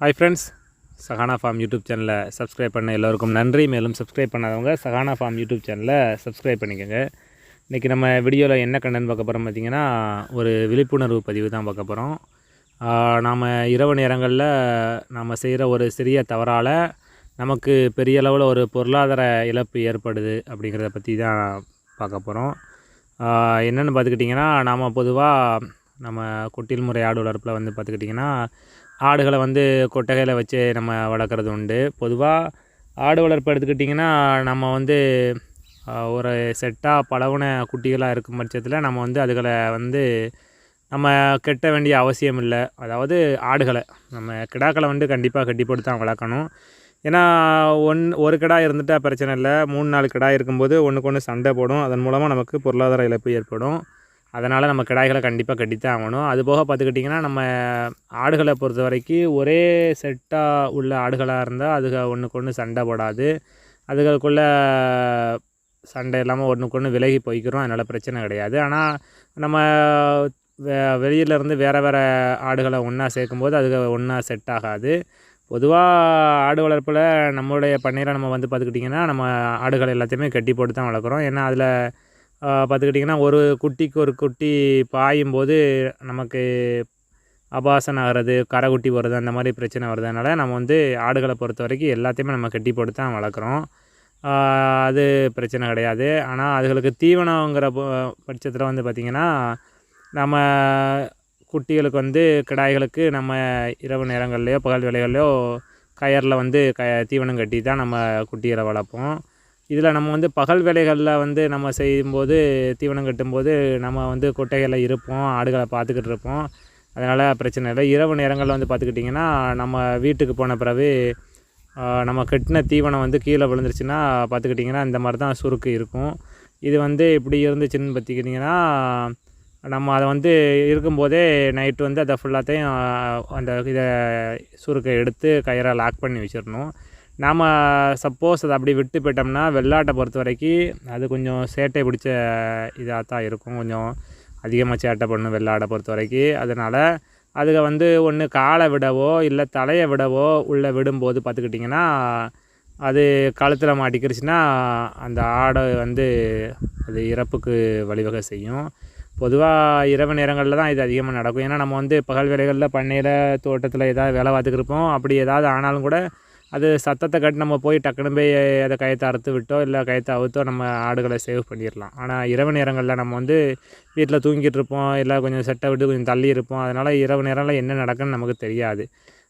Hi friends Sahana farm YouTube சேனலை subscribe பண்ண எல்லோருக்கும் நன்றி. மேலும் சப்ஸ்கிரைப் பண்ணாதவங்க சஹானா ஃபார்ம் யூடியூப் சேனலை சப்ஸ்கிரைப் பண்ணிக்கோங்க. இன்றைக்கி நம்ம வீடியோவில் என்ன கண்டென்ட் பார்க்க போகிறோம் பார்த்திங்கன்னா ஒரு விழிப்புணர்வு பதிவு தான் பார்க்க போகிறோம் நாம் இரவு நேரங்களில் நாம் செய்கிற ஒரு சிறிய தவறால் நமக்கு பெரிய அளவில் ஒரு பொருளாதார இழப்பு ஏற்படுது அப்படிங்கிறத பற்றி தான் பார்க்க போகிறோம் என்னென்னு பார்த்துக்கிட்டிங்கன்னா நாம் பொதுவாக நம்ம குட்டில் முறை ஆடு வளர்ப்பில் வந்து பார்த்துக்கிட்டிங்கன்னா ஆடுகளை வந்து கொட்டகையில் வச்சு நம்ம வளர்க்குறது உண்டு. பொதுவாக ஆடு வளர்ப்பு எடுத்துக்கிட்டிங்கன்னா நம்ம வந்து ஒரு செட்டாக பழகுன குட்டிகளாக இருக்கும் பட்சத்தில் நம்ம வந்து அதுகளை வந்து நம்ம கெட்ட வேண்டிய அவசியம் இல்லை. அதாவது ஆடுகளை நம்ம கிடாக்களை வந்து கண்டிப்பாக கட்டி போட்டு தான் வளர்க்கணும். ஏன்னா ஒன் ஒரு கிடா இருந்துட்டால் பிரச்சனை இல்லை. மூணு நாலு கிடா இருக்கும்போது ஒன்றுக்கு ஒன்று சண்டை போடும். அதன் மூலமாக நமக்கு பொருளாதார இழப்பு ஏற்படும். அதனால் நம்ம கிடாய்களை கண்டிப்பாக கட்டித்தான் ஆகணும். அது போக பார்த்துக்கிட்டிங்கன்னா நம்ம ஆடுகளை பொறுத்த வரைக்கும் ஒரே செட்டாக உள்ள ஆடுகளாக இருந்தால் அதுக ஒன்றுக்கு ஒன்று சண்டை போடாது. அதுகளுக்குள்ள சண்டை இல்லாமல் ஒன்றுக்கு ஒன்று விலகி போய்க்கிறோம். அதனால் பிரச்சனை கிடையாது. ஆனால் நம்ம வெ வெளியிலேருந்து வேறு வேறு ஆடுகளை ஒன்றா சேர்க்கும்போது அதுக்கு ஒன்றா செட் ஆகாது. பொதுவாக ஆடு வளர்ப்பில் நம்மளுடைய பண்ணையில் நம்ம வந்து பார்த்துக்கிட்டிங்கன்னா நம்ம ஆடுகள் எல்லாத்தையுமே கட்டி போட்டு தான் வளர்க்குறோம். ஏன்னா அதில் பார்த்துக்கிட்டிங்கன்னா ஒரு குட்டிக்கு ஒரு குட்டி பாயும் போது நமக்கு அபாசன் ஆகிறது கரைக்குட்டி வருது அந்த மாதிரி பிரச்சனை வர்றதுனால நம்ம வந்து ஆடுகளை பொறுத்த வரைக்கும் எல்லாத்தையுமே நம்ம கட்டி போட்டு தான் வளர்க்குறோம். அது பிரச்சனை கிடையாது. ஆனால் அதுகளுக்கு தீவனங்கிற ப- பட்சத்தில் வந்து பார்த்திங்கன்னா நம்ம குட்டிகளுக்கு வந்து கிடாய்களுக்கு நம்ம இரவு நேரங்கள்லையோ பகல் வேலைகள்லையோ கயரில் வந்து க தீவனம் கட்டி தான் நம்ம குட்டிகளை வளர்ப்போம். இதில் நம்ம வந்து பகல் வேலைகளில் வந்து நம்ம செய்யும்போது தீவனம் கட்டும்போது நம்ம வந்து கொட்டைகளில் இருப்போம் ஆடுகளை பார்த்துக்கிட்டு இருப்போம். அதனால் பிரச்சனை இல்லை. இரவு நேரங்களில் வந்து பார்த்துக்கிட்டிங்கன்னா நம்ம வீட்டுக்கு போன பிறகு நம்ம கட்டின தீவனம் வந்து கீழே விழுந்துருச்சுன்னா பார்த்துக்கிட்டிங்கன்னா இந்த மாதிரி தான் சுருக்கு இருக்கும். இது வந்து இப்படி இருந்துச்சுன்னு பார்த்துக்கிட்டிங்கன்னா நம்ம அதை வந்து இருக்கும்போதே நைட்டு வந்து அதை ஃபுல்லாத்தையும் அந்த இதை சுருக்கை எடுத்து கயிறை லாக் பண்ணி வச்சிடணும். நாம் சப்போஸ் அதை அப்படி விட்டு போயிட்டோம்னா வெள்ளாட்டை பொறுத்த வரைக்கும் அது கொஞ்சம் சேட்டை பிடிச்ச இதாக தான் இருக்கும். கொஞ்சம் அதிகமாக சேட்டை பண்ணும் வெள்ளாடை பொறுத்த வரைக்கும். அதனால் அதுக வந்து ஒன்று காலை விடவோ இல்லை தலையை விடவோ உள்ளே விடும்போது பார்த்துக்கிட்டிங்கன்னா அது கழுத்தில் மாட்டிக்கிருச்சுன்னா அந்த ஆடை வந்து அது இறப்புக்கு வழிவகை செய்யும். பொதுவாக இரவு நேரங்களில் தான் இது அதிகமாக நடக்கும். ஏன்னா நம்ம வந்து பகல் வேலைகளில் பண்ணையில் தோட்டத்தில் ஏதாவது வேலை பார்த்துக்கிருப்போம் அப்படி ஏதாவது ஆனாலும் கூட அது சத்தத்தை கட்டி நம்ம போய் டக்குன்னு போய் அதை கயத்தை அறுத்து விட்டோ இல்லை கயத்தை அவுத்தோ நம்ம ஆடுகளை சேவ் பண்ணிடலாம். ஆனால் இரவு நேரங்களில் நம்ம வந்து வீட்டில் தூங்கிட்டு இருப்போம் இல்லை கொஞ்சம் செட்டை விட்டு கொஞ்சம் தள்ளி இருப்போம். அதனால் இரவு நேரங்களில் என்ன நடக்குன்னு நமக்கு தெரியாது.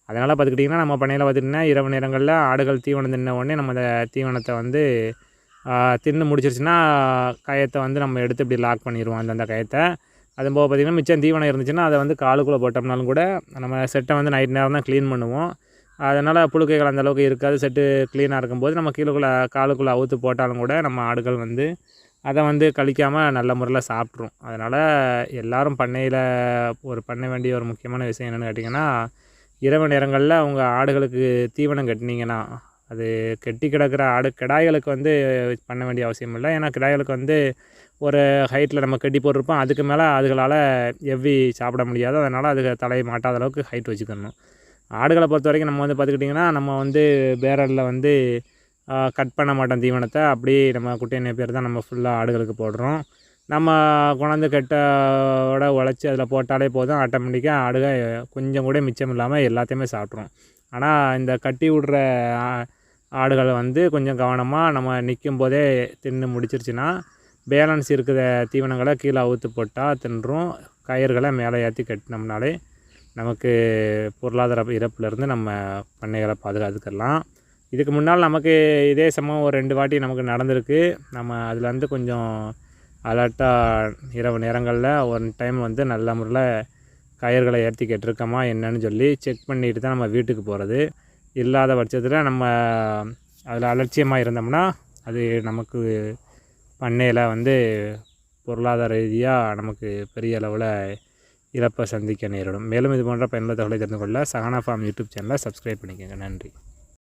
அதனால் பார்த்துக்கிட்டிங்கன்னா நம்ம பண்ணையில் பார்த்துக்கிட்டிங்கன்னா இரவு நேரங்களில் ஆடுகள் தீவனம் தின்ன உடனே நம்ம அந்த தீவனத்தை வந்து தின்னு முடிச்சிருச்சுன்னா கயத்தை வந்து நம்ம எடுத்து இப்படி லாக் பண்ணிடுவோம் அந்தந்த கயத்தை. அது போக பார்த்திங்கன்னா மிச்சம் தீவனம் இருந்துச்சுன்னா அதை வந்து காலுக்குள்ளே போட்டோம்னாலும் கூட நம்ம செட்டை வந்து நைட் நேரம் தான் க்ளீன் பண்ணுவோம். அதனால் புழுக்கைகள் அந்த அளவுக்கு இருக்காது. செட்டு க்ளீனாக இருக்கும்போது நம்ம கீழக்குள்ளே காலுக்குள்ளே அவுத்து போட்டாலும் கூட நம்ம ஆடுகள் வந்து அதை வந்து கழிக்காமல் நல்ல முறையில் சாப்பிட்ரும். அதனால் எல்லாரும் பண்ணையில் ஒரு பண்ண வேண்டிய ஒரு முக்கியமான விஷயம் என்னென்னு கேட்டிங்கன்னா இரவு நேரங்களில் அவங்க ஆடுகளுக்கு தீவனம் கட்டினீங்கன்னா அது கெட்டி கிடக்கிற ஆடு கிடாய்களுக்கு வந்து பண்ண வேண்டிய அவசியம் இல்லை. ஏன்னா கிடாய்களுக்கு வந்து ஒரு ஹைட்டில் நம்ம கட்டி போட்டிருப்போம். அதுக்கு மேலே அதுகளால் எவ்வி சாப்பிட முடியாது அதனால் அதுக்கு தலையை மாட்டாத அளவுக்கு ஹைட் வச்சுக்கணும். ஆடுகளை பொறுத்த வரைக்கும் நம்ம வந்து பார்த்துக்கிட்டிங்கன்னா நம்ம வந்து பேரலில் வந்து கட் பண்ண மாட்டோம் தீவனத்தை. அப்படியே நம்ம குட்டையை பேர் தான் நம்ம ஃபுல்லாக ஆடுகளுக்கு போடுறோம். நம்ம கொண்டாந்து கெட்டோட உழைச்சி அதில் போட்டாலே போதும். ஆட்டோமேட்டிக்காக ஆடுக கொஞ்சம் கூட மிச்சம் இல்லாமல் எல்லாத்தையுமே சாப்பிட்றோம். ஆனால் இந்த கட்டி விடுற ஆடுகளை வந்து கொஞ்சம் கவனமாக நம்ம நிற்கும் போதே தின்னு முடிச்சிருச்சுன்னா பேலன்ஸ் இருக்கிற தீவனங்களை கீழே அவுத்து போட்டால் தின்றும். கயிறுகளை மேலே ஏற்றி கட்டினோம்னாலே நமக்கு பொருளாதார இறப்புலேருந்து நம்ம பண்ணைகளை பாதுகாத்துக்கலாம். இதுக்கு முன்னால் நமக்கு இதே சமயம் ஒரு ரெண்டு வாட்டி நமக்கு நடந்திருக்கு. நம்ம அதில் வந்து கொஞ்சம் அலர்ட்டாக இரவு நேரங்களில் ஒன் டைம் வந்து நல்ல முறையில் கயிறுகளை ஏற்றி கேட்டிருக்கோமா என்னன்னு சொல்லி செக் பண்ணிட்டு தான் நம்ம வீட்டுக்கு போகிறது இல்லாத பட்சத்தில் நம்ம அதில் அலட்சியமாக இருந்தோம்னா அது நமக்கு பண்ணையில் வந்து பொருளாதார ரீதியாக நமக்கு பெரிய அளவில் இழப்பை சந்திக்க நேரிடும். மேலும் இது போன்ற பயனுள்ள தகவலை தெரிந்து கொள்ள சகனா ஃபார்ம் யூடியூப் சேனலை சப்ஸ்கிரைப் பண்ணிக்கோங்க. நன்றி.